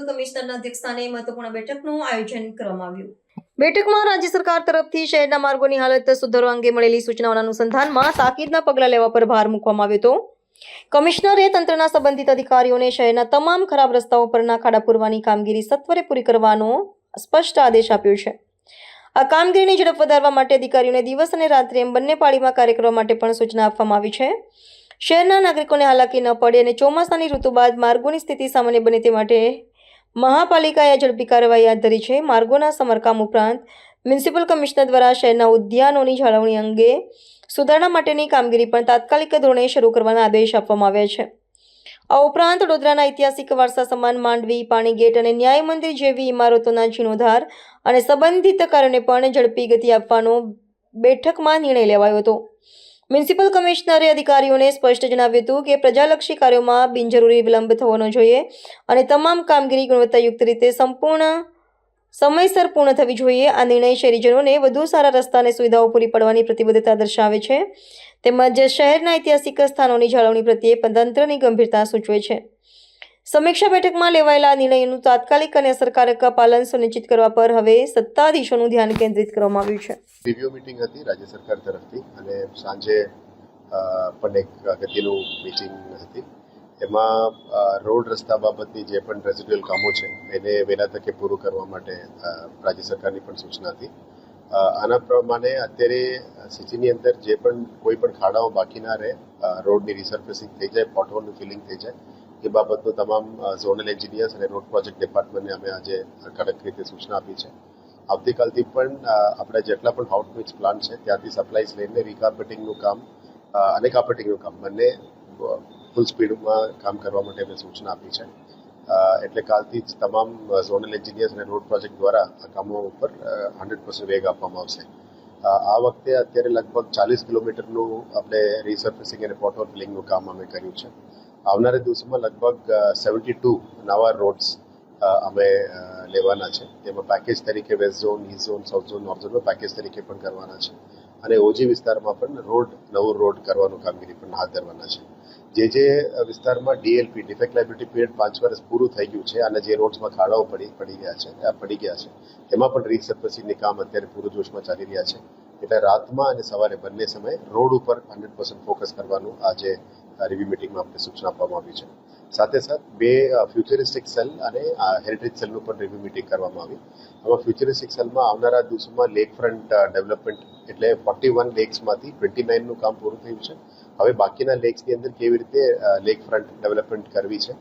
Municipal કમિશનરના અધ્યક્ષસ્થાને મહત્વપૂર્ણ બેઠકનું આયોજન કરવામાં આવ્યું. બેઠકમાં રાજ્ય સરકાર તરફથી શહેરના માર્ગોની હાલત સુધારવા અંગે મળેલી સૂચનાઓના અનુસંધાનમાં તાકીદના પગલાં લેવા પર ભાર મૂકવામાં આવ્યો હતો. કમિશનરે તંત્રના સંબંધિત અધિકારીઓને શહેરના તમામ ખરાબ રસ્તાઓ પરના ખાડા પૂરવાની કામગીરી સત્વરે પૂરી કરવાનો સ્પષ્ટ આદેશ આપ્યો છે. આ કામગીરીની ઝડપ વધારવા માટે અધિકારીઓને દિવસ અને રાત્રે એમ બંને પાળીમાં કાર્ય કરવા માટે પણ સૂચના આપવામાં આવી છે. શહેરના નાગરિકોને હાલાકી ન પડે અને ચોમાસાની ઋતુ બાદ માર્ગોની સ્થિતિ સામાન્ય બને તે માટે મહાપાલિકાએ ઝડપી કાર્યવાહી હાથ ધરી છે. માર્ગોના સમારકામ ઉપરાંત મ્યુનિસિપલ કમિશનર દ્વારા શહેરના ઉદ્યાનોની જાળવણી અંગે સુધારણા માટેની કામગીરી પણ તાત્કાલિક ધોરણે શરૂ કરવાના આદેશ આપવામાં આવ્યા છે. આ ઉપરાંત વડોદરાના ઐતિહાસિક વારસા સમાન માંડવી, પાણી ગેટ અને ન્યાય મંદિર જેવી ઇમારતોના જીર્ણોદ્ધાર અને સંબંધિત કાર્યોને પણ ઝડપી ગતિ આપવાનો બેઠકમાં નિર્ણય લેવાયો હતો. મ્યુનિસિપલ કમિશનરે અધિકારીઓને સ્પષ્ટ જણાવ્યું હતું કે પ્રજાલક્ષી કાર્યોમાં બિનજરૂરી વિલંબ થવો જોઈએ અને તમામ કામગીરી ગુણવત્તાયુક્ત રીતે સંપૂર્ણ સમયસર પૂર્ણ થવી જોઈએ. આ નિર્ણય શહેરીજનોને વધુ સારા રસ્તા અને સુવિધાઓ પૂરી પાડવાની પ્રતિબદ્ધતા દર્શાવે છે. તેમજ શહેરના ઐતિહાસિક સ્થાનોની જાળવણી પ્રત્યે તંત્રની ગંભીરતા સૂચવે છે. સમીક્ષા બેઠકમાં લેવાયેલા નિર્ણયનું તાત્કાલિક અને અસરકારક પાલન સુનિશ્ચિત કરવા પર હવે સત્તાધીશોનું ધ્યાન કેન્દ્રિત કરવામાં આવ્યું છે. રિવ્યુ મિટિંગ હતી રાજ્ય સરકાર તરફથી અને સાંજે પણ એક અગત્યનું મિટિંગ હતી. એમાં રોડ રસ્તા બાબતની જે પણ રેસિડ્યુઅલ કામો છે, એને વહેલા તકે પૂરું કરવા માટે રાજ્ય સરકારની પણ સૂચના હતી. આના પ્રમાણે અત્યારે સિટીની અંદર જે પણ કોઈ પણ ખાડાઓ બાકી ના રહે રોડની રિસર્ફેસિંગ થઈ જાય પોટહોલનું ફિલિંગ થઈ જાય એ બાબતનું તમામ ઝોનલ એન્જિનિયર્સ અને રોડ પ્રોજેક્ટ ડિપાર્ટમેન્ટને અમે આજે કડક રીતે સૂચના આપી છે. આવતીકાલથી પણ આપણે જેટલા પણ આઉટરીચ પ્લાન છે, ત્યાંથી સપ્લાઈઝ લઈને રીકાર્પેટિંગનું કામ અને કાર્પેટિંગનું કામ, બંને ફૂલ સ્પીડમાં કામ કરવા માટે અમે સૂચના આપી છે. એટલે કાલથી જ તમામ ઝોનલ એન્જિનિયર્સ અને રોડ પ્રોજેક્ટ દ્વારા આ કામો ઉપર હંડ્રેડ પર્સન્ટ વેગ આપવામાં આવશે. આ વખતે અત્યારે લગભગ ચાલીસ કિલોમીટરનું આપણે રિસર્ફેસિંગ અને પોટહોલ ફિલિંગનું કામ અમે કર્યું છે. આવનારા દિવસોમાં લગભગ સેવન્ટી ટુ નવા રોડ્સ અમે લેવાના છે. તેમાં પેકેજ તરીકે west zone east zone south zone north ઝોનમાં પેકેજ તરીકે પણ કરવાના છે. અને ઓજી વિસ્તારમાં પણ રોડ નવું રોડ કરવાનું કામગીરી પણ હાથ ધરવાના છે. જે જે વિસ્તારમાં ડીએલપી ડિફેક્ટ લાયબિલિટી પીરિયડ પાંચ વર્ષ પૂરું થઈ ગયું છે અને જે રોડ્સમાં ખાડાઓ પડી પડી ગયા છે પડી ગયા છે, એમાં પણ રીસર્ફેસિંગની કામ અત્યારે પૂરું જોશમાં ચાલી રહ્યા છે. એટલે રાતમાં અને સવારે બંને સમયે રોડ ઉપર હંડ્રેડ પર્સન્ટ ફોકસ કરવાનું આજે રિવ્યુ મિટિંગમાં આપણે સૂચના આપવામાં આવી છે. સાથે સાથ બે ફ્યુચરિસ્ટિક સેલ અને હેરિટેજ સેલનું પણ રિવ્યુ મિટિંગ કરવામાં આવી. આમાં ફ્યુચરિસ્ટિક સેલમાં આવનારા દિવસોમાં લેક ફ્રન્ટ ડેવલપમેન્ટ એટલે ફોર્ટી વન લેક્સમાંથી ટ્વેન્ટી નાઇનનું કામ પૂરું થયું છે. હવે બાકીના લેક્સની અંદર કેવી રીતે લેક ફ્રન્ટ ડેવલપમેન્ટ કરવી છે?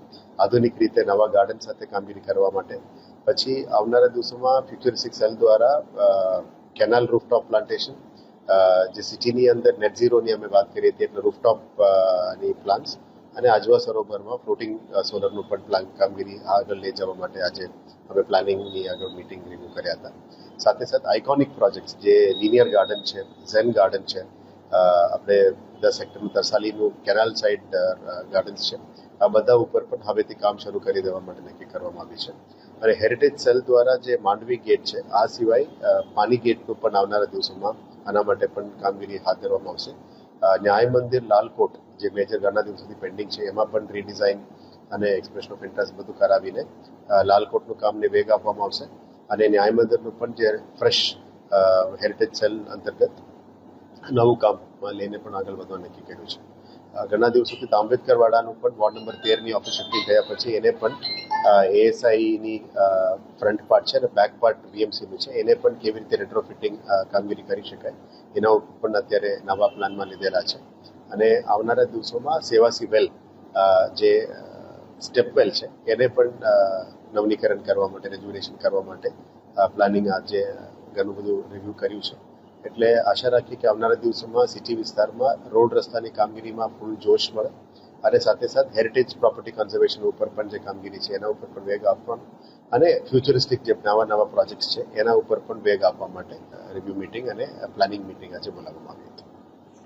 આધુનિક રીતે નવા ગાર્ડન સાથે કામગીરી કરવા માટે. પછી આવનારા દિવસોમાં ફ્યુચરિસ્ટિક સેલ દ્વારા કેનાલ રૂફટોપ પ્લાન્ટેશન જે સિટીની અંદર નેટ ઝીરોની અમે વાત કરી હતી એટલે રૂફટોપની પ્લાન્સ અને આજવા સરોવરમાં ફ્લોટિંગ સોલરનું પણ પ્લાન કામગીરી આગળ લઈ જવા માટે આજે અમે પ્લાનિંગની આગળ મિટિંગ રિવ્યુ કર્યા હતા. સાથે સાથે આઇકોનિક પ્રોજેક્ટ્સ જે લિનિયર ગાર્ડન છે ઝેન ગાર્ડન છે આપણે દસ હેક્ટરનું તરસાલીનું કેનાલ સાઇડ ગાર્ડન્સ છે. આ બધા ઉપર પણ હવેથી કામ શરૂ કરી દેવા માટે નક્કી કરવામાં આવ્યું છે. અને હેરિટેજ સેલ દ્વારા જે માંડવી ગેટ છે, આ સિવાય પાની ગેટનું પણ આવનારા દિવસોમાં આના માટે પણ કામગીરી હાથ ધરવામાં આવશે. ન્યાય મંદિર લાલકોટ, જે મેજર ઘણા દિવસોથી પેન્ડિંગ છે, એમાં પણ રીડિઝાઇન અને એક્સપ્રેશન ઓફ ઇન્ટરેસ્ટ બધું કરાવીને લાલકોટનું કામને વેગ આપવામાં આવશે. અને ન્યાય મંદિરનું પણ જે ફ્રેશ હેરિટેજ સેલ અંતર્ગત નવું કામમાં લઈને પણ આગળ વધવા નક્કી કર્યું છે. ઘણા દિવસોથી તાંબેડકર વાડાનું પણ વોર્ડ નંબર તેરની ઓફિસ શિફ્ટિંગ થયા પછી એને પણ એએસઆઈની ફ્રન્ટ પાર્ટ છે અને બેક પાર્ટ બીએમસીનું છે. એને પણ કેવી રીતે રેટ્રોફિટિંગ કામગીરી કરી શકાય એના ઉપર પણ અત્યારે નવા પ્લાનમાં લીધેલા છે. અને આવનારા દિવસોમાં સેવાસી વેલ જે સ્ટેપવેલ છે, એને પણ નવનીકરણ કરવા માટે રેજ્યુલેશન કરવા માટે પ્લાનિંગ આજે ઘણું બધું રિવ્યૂ કર્યું છે એટલે આશા રાખીએ કે આવનારા દિવસોમાં સિટી વિસ્તારમાં રોડ રસ્તાની કામગીરીમાં ફૂલ જોશ મળે. અને સાથે સાથે હેરિટેજ પ્રોપર્ટી કન્ઝર્વેશન ઉપર પણ જે કામગીરી છે, એના ઉપર પણ વેગ આપવાનો અને ફ્યુચરિસ્ટિક જે નવા નવા પ્રોજેક્ટ્સ છે, એના ઉપર પણ વેગ આપવા માટે રિવ્યુ મિટિંગ અને પ્લાનિંગ મિટિંગ આજે બોલાવવામાં આવી હતી.